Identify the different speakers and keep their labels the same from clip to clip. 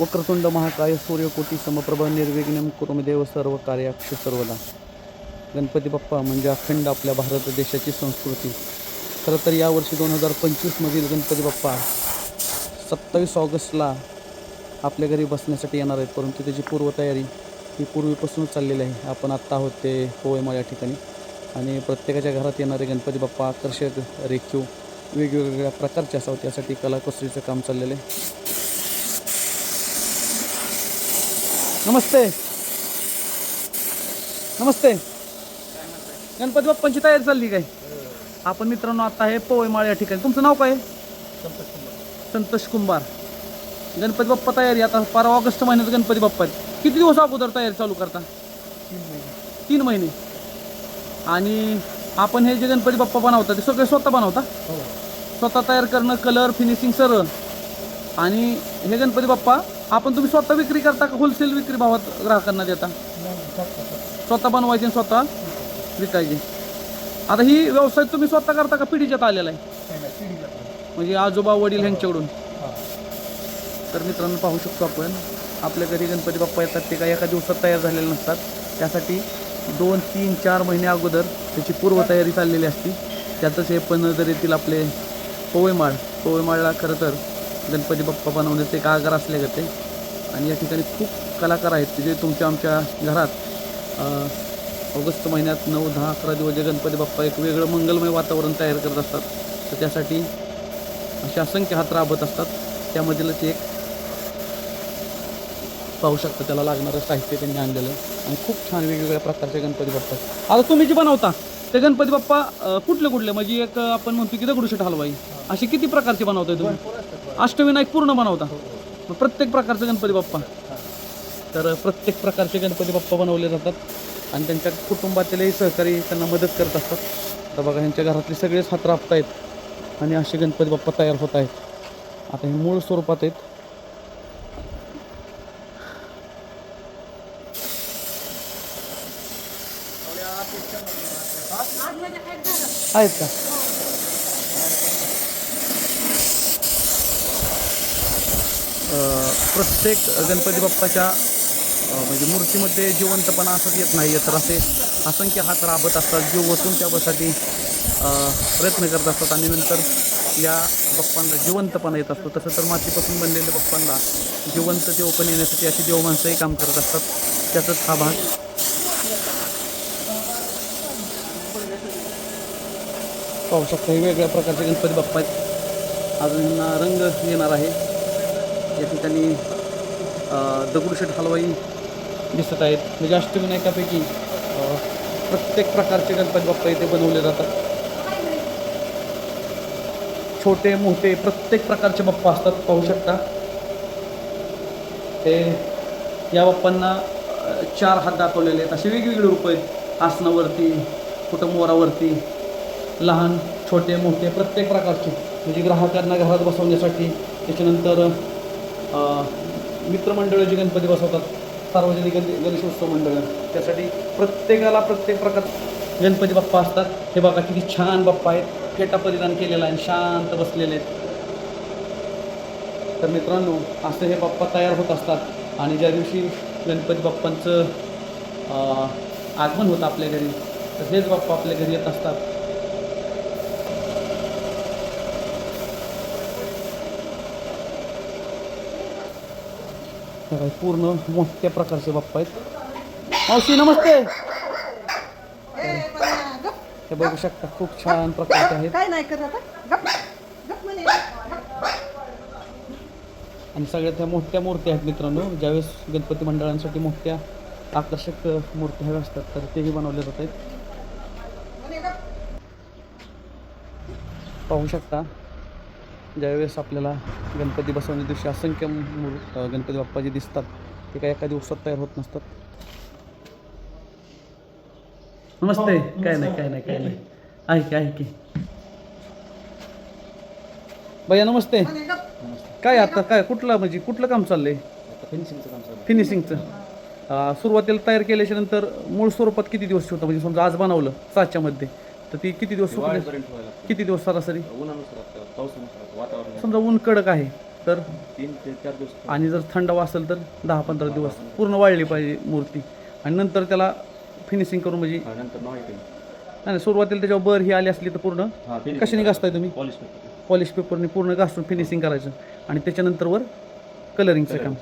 Speaker 1: वक्रतुंड महाकाय सूर्यकोटी समप्रभ निर्विघ्नम कुरुमदेव सर्व कार्याक्ष सर्वदा. गणपती बाप्पा म्हणजे अखंड आपल्या भारत देशाची संस्कृती. खरं तर यावर्षी दोन हजार पंचवीसमधील गणपती बाप्पा सत्तावीस ऑगस्टला आपल्या घरी बसण्यासाठी येणार आहेत परंतु त्याची पूर्वतयारी ही पूर्वीपासूनच चाललेली आहे. आपण आत्ता आहोत ते पोवेमाळ या ठिकाणी. आणि प्रत्येकाच्या घरात येणारे गणपती बाप्पा आकर्षक रेखीव वेगवेगळ्या प्रकारचे असावं त्यासाठी कलाकुसरीचं काम चाललेलं आहे. नमस्ते. नमस्ते. गणपती बाप्पांची तयारी चालली काय? आपण मित्रांनो आता आहे पोवेमाळ या ठिकाणी. तुमचं नाव काय? संतोष कुंभार. गणपती बाप्पा तयारी आता बारा ऑगस्ट महिन्यात गणपती बाप्पा आहेत. किती दिवस अगोदर तयारी चालू करता? तीन महिने. आणि आपण हे जे गणपती बाप्पा बनवता ते सगळे स्वतः बनवता? स्वतः तयार करणं कलर फिनिशिंग सर्व आणि हे गणपती बाप्पा आपण तुम्ही स्वतः विक्री करता का होलसेल विक्री भावात ग्राहकांना देता? स्वतः बनवायचे आणि स्वतः विकायचे. आता ही व्यवसाय तुम्ही स्वतः करता का पिढीच्यात आलेला आहे? म्हणजे आजोबा वडील ह्यांच्याकडून? तर मित्रांनो पाहू शकतो आपण. आपल्या घरी गणपती बाप्पा येतात ते काही एका दिवसात तयार झालेले नसतात. त्यासाठी दोन तीन चार महिने अगोदर त्याची पूर्वतयारी चाललेली असते. त्यातच हे पण जर येथील आपले पोवेमाळ. पोवेमाळला खरं तर गणपती बाप्पा बनवण्याचे एक आगार असले जाते आणि या ठिकाणी खूप कलाकार आहेत जे तुमच्या आमच्या घरात ऑगस्ट महिन्यात नऊ दहा अकरा दिवस जे गणपती बाप्पा एक वेगळं मंगलमय वातावरण तयार करत असतात. तर त्यासाठी असे असंख्य हात राबत असतात. त्यामधीलच एक पाहू शकता त्याला लागणारं साहित्य त्यांनी आणलेलं आणि खूप छान वेगवेगळ्या प्रकारचे गणपती बाप्पा आहेत. आता तुम्ही जे बनवता ते गणपती बाप्पा कुठले कुठले? म्हणजे एक आपण म्हणतो की दगडूशेठ हलवाई. असे किती प्रकारचे बनवताय तुम्ही? अष्टविनायक पूर्ण बनवता. मग प्रत्येक प्रकारचे गणपती बाप्पा. तर प्रत्येक प्रकारचे गणपती बाप्पा बनवले जातात. आणि त्यांच्या कुटुंबातीलही सहकारी त्यांना मदत करत असतात. तर बघा ह्यांच्या घरातले सगळेच हात राबत आहेत आणि असे गणपती बाप्पा तयार होत आहेत. आता हे मूळ स्वरूपात आहेत. आहेत का? प्रत्येक गणपती बाप्पाच्या म्हणजे मूर्तीमध्ये जिवंतपणा असंच येत नाही तर असे असंख्य हात राबत असतात जीव वसून त्यासाठी प्रयत्न करत असतात आणि नंतर या बाप्पांना जिवंतपणा येत असतो. तसं तर मातीपासून बनलेल्या बाप्पांना जिवंत देवपण येण्यासाठी अशी देव माणसंही काम करत असतात. त्याचाच हा भाग पाहू शकता हे वेगळ्या प्रकारचे गणपती बाप्पा आहेत. अजून रंग येणार आहे. या ठिकाणी दगडूशेठ हलवाई दिसत आहेत. म्हणजे अष्टविनायकापैकी प्रत्येक प्रकारचे गणपती बाप्पा इथे बनवले जातात. छोटे मोठे प्रत्येक प्रकारचे बाप्पा असतात पाहू शकता. ते या बाप्पांना चार हात दाखवलेले आहेत. असे वेगवेगळे रूप आहेत. आसनावरती कुठं मोरावरती लहान छोटे मोठे प्रत्येक प्रकारचे. म्हणजे ग्राहकांना घरात बसवण्यासाठी त्याच्यानंतर अं, मित्रमंडळं गणपती बसवतात सार्वजनिक गण- गणेशोत्सव मंडळं त्यासाठी प्रत्येकाला प्रत्येक प्रकार गणपती बाप्पा असतात. हे बघा किती छान बाप्पा आहेत. फेटा परिधान केलेला आहे आणि शांत बसलेले आहेत. तर मित्रांनो असं हे बाप्पा तयार होत असतात. आणि ज्या दिवशी गणपती बाप्पांचं आगमन होतं आपल्या घरी तर हेच बाप्पा आपल्या घरी येत असतात. पूर्ण मोठ्या प्रकारचे बाप्पा आहेत. मावशी नमस्ते. हे बघू शकता खूप छान प्रकारचे आहेत. आणि सगळ्यात ह्या मोठ्या मूर्ती आहेत मित्रांनो. ज्यावेळेस गणपती मंडळांसाठी मोठ्या आकर्षक मूर्ती हव्या असतात तर तेही बनवले जात आहेत. पाहू शकता ज्यावेळेस आपल्याला गणपती बसवण्या दिवशी असंख्य मूर गणपती बाप्पा जे दिसतात ते काही एका दिवसात तयार होत नसतात. नमस्ते. काय नाही काय नाही काय नाही. आहे की आहे की. भैया नमस्ते. काय आता काय कुठलं म्हणजे कुठलं काम चाललंय?
Speaker 2: फिनिशिंगचं काम
Speaker 1: फिनिशिंगचं अं, सुरुवातीला तयार केल्याच्यानंतर मूळ स्वरूपात किती दिवस ठेवता? म्हणजे समजा आज बनवलं साच्यामध्ये. तर ती किती दिवस सुकली?
Speaker 2: लागतं.
Speaker 1: किती दिवस सरासरी?
Speaker 2: उन्हानुसार असतं, पावसानुसार असतं, वातावरण
Speaker 1: समजा ऊन कडक आहे तर?
Speaker 2: तीन ते चार दिवस
Speaker 1: आणि जर थंडावा असेल तर दहा पंधरा दिवस पूर्ण वाळली पाहिजे मूर्ती. आणि नंतर त्याला फिनिशिंग करून म्हणजे
Speaker 2: हा, नंतर
Speaker 1: नाही नाही, सुरुवातीला त्याच्यावर बर ही आली असली तर पूर्ण? कशाने घासताय तुम्ही?
Speaker 2: पॉलिश
Speaker 1: पॉलिश पेपरने पूर्ण घासून फिनिशिंग करायचं. आणि त्याच्यानंतर वर कलरिंगचं काम.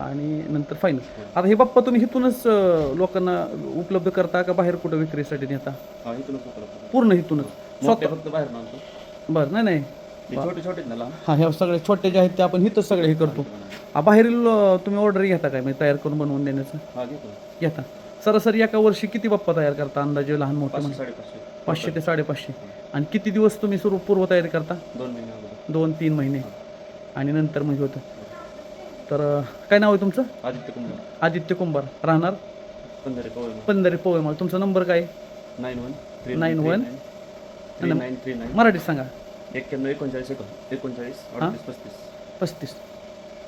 Speaker 1: आणि नंतर फायनल आता हे बाप्पा तुम्ही इथूनच अं, लोकांना उपलब्ध करता का बाहेर कुठं विक्रीसाठी नेता?
Speaker 2: हा इथूनच उपलब्ध
Speaker 1: पूर्ण इथूनच.
Speaker 2: मोठे फक्त बाहेर आणतो.
Speaker 1: बरं नाही नाही.
Speaker 2: हे छोटे छोटे ना लहान.
Speaker 1: हा ह्या सगळे छोटे जे आहेत ते आपण इथंच सगळे हे करतो. हा, बाहेरील अं, तुम्ही ऑर्डर घेता काय? म्हणजे तयार करून बनवून देण्याचं?
Speaker 2: हा घेतो.
Speaker 1: घेता. सरासरी एका वर्षी किती बाप्पा तयार करता? अंदाजे लहान मोठे
Speaker 2: पाचशे
Speaker 1: म्हणजे?
Speaker 2: साडेपाचशे.
Speaker 1: पाचशे ते साडेपाचशे. आणि किती दिवस तुम्ही सुरू पूर्व तयारी करता?
Speaker 2: दोन महिने अगोदर.
Speaker 1: दोन तीन महिने. आणि नंतर म्हणजे होतं. तर काय नाव आहे तुमचं?
Speaker 2: आदित्य कुंभार.
Speaker 1: आदित्य कुंभार. राहणार?
Speaker 2: पंधरा कवळ
Speaker 1: पंधरे पोवेमाळ तुमचा नंबर काय?
Speaker 2: Nine one three
Speaker 1: Nine one?
Speaker 2: Three nine. Three nine
Speaker 1: मराठीत सांगा.
Speaker 2: एक्क्याण्णव एकोणचाळीस एकोण एकोणचाळीस अडतीस पस्तीस.
Speaker 1: पस्तीस.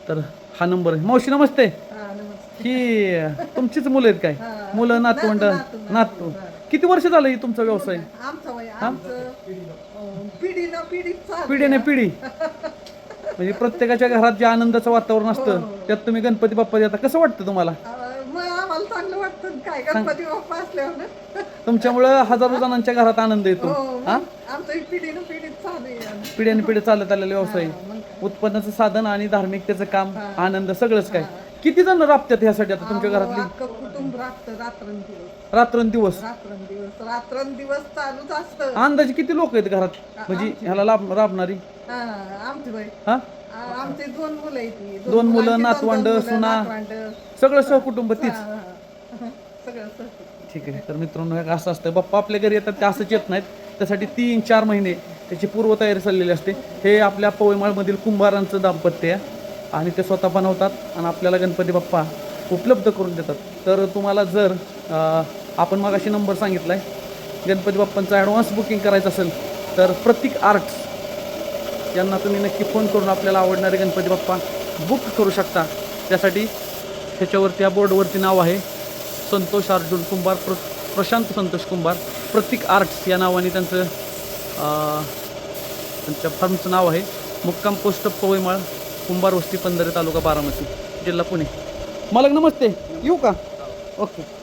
Speaker 1: तर हा नंबर आहे. मावशी नमस्ते.
Speaker 3: हा.
Speaker 1: ही तुमचीच मुलं आहेत काय. मुलं नातवंड
Speaker 3: नातू, नातू,
Speaker 1: नातू. किती वर्ष झालं ही तुमचा व्यवसाय?
Speaker 3: आमचं वय आमचं अं, पिढीनं पिढी
Speaker 1: पिढीने पिढी. म्हणजे प्रत्येकाच्या घरात जे आनंदाचं वातावरण असतं त्यात तुम्ही गणपती बाप्पा देता. कसं वाटतं तुम्हाला?
Speaker 3: अं, मग आम्हाला चांगलं वाटतं. काय गणपती बाप्पा असल्यावर ना.
Speaker 1: तुमच्यामुळं हजारो जणांच्या घरात आनंद येतो.
Speaker 3: हो
Speaker 1: हा?
Speaker 3: मग आमचं ही पिढीनं पिढी चालू आहे
Speaker 1: पिढ्याने पिढी चालत आलेला व्यवसाय. उत्पन्नाचं साधन आणि धार्मिकतेचं काम आनंद सगळंच काय. किती जण राबतात ह्यासाठी आता तुमच्या घरातली?
Speaker 3: अख्खं कुटुंब राबतं रात्रंदिवस.
Speaker 1: रात्रंदिवस?
Speaker 3: रात्रंदिवस रात्रंदिवस चालूच असतं.
Speaker 1: अंदाजे किती लोक आहेत घरात? म्हणजे ह्याला लाभ राबणारी?
Speaker 3: हा, आमची बाई.
Speaker 1: हा?
Speaker 3: आ- आमचे दोन मुलं आहेत.
Speaker 1: दोन मुलं,
Speaker 3: मुलांची
Speaker 1: नातवंड,
Speaker 3: दोन मुलं,
Speaker 1: सुना.
Speaker 3: नातवंड.
Speaker 1: सगळं सहकुटुंब तीच.
Speaker 3: हा, हा. सगळं सहकुटुंब.
Speaker 1: ठीक आहे तर मित्रांनो हे असं असतं बाप्पा आपल्या घरी येतात ते असंच येत नाहीत. त्यासाठी तीन चार महिने त्याची पूर्वतयारी चाललेली असते. हे आपल्या पवईमाळमधील कुंभारांचं दाम्पत्य आहे. आणि ते स्वतः बनवतात आणि आपल्याला गणपती बाप्पा उपलब्ध करून देतात. तर तुम्हाला जर आपण आपण मगाशी नंबर सांगितला आहे गणपती बाप्पांचा ॲडव्हान्स बुकिंग करायचं असेल तर प्रतीक आर्ट्स यांना तुम्ही नक्की फोन करून आपल्याला आवडणारे गणपती बाप्पा बुक करू शकता. त्यासाठी ह्याच्यावरती या बोर्डवरती नाव आहे संतोष अर्जुन कुंभार प्र प्रशांत संतोष कुंभार. प्रतीक आर्ट्स या नावाने त्यांचं त्यांच्या फर्मचं नाव आहे. मुक्काम पोस्ट पवईमाळ कुंभार वस्ती पंधरा तालुका बारामती जिल्हा पुणे. मालक नमस्ते येऊ का? ओके.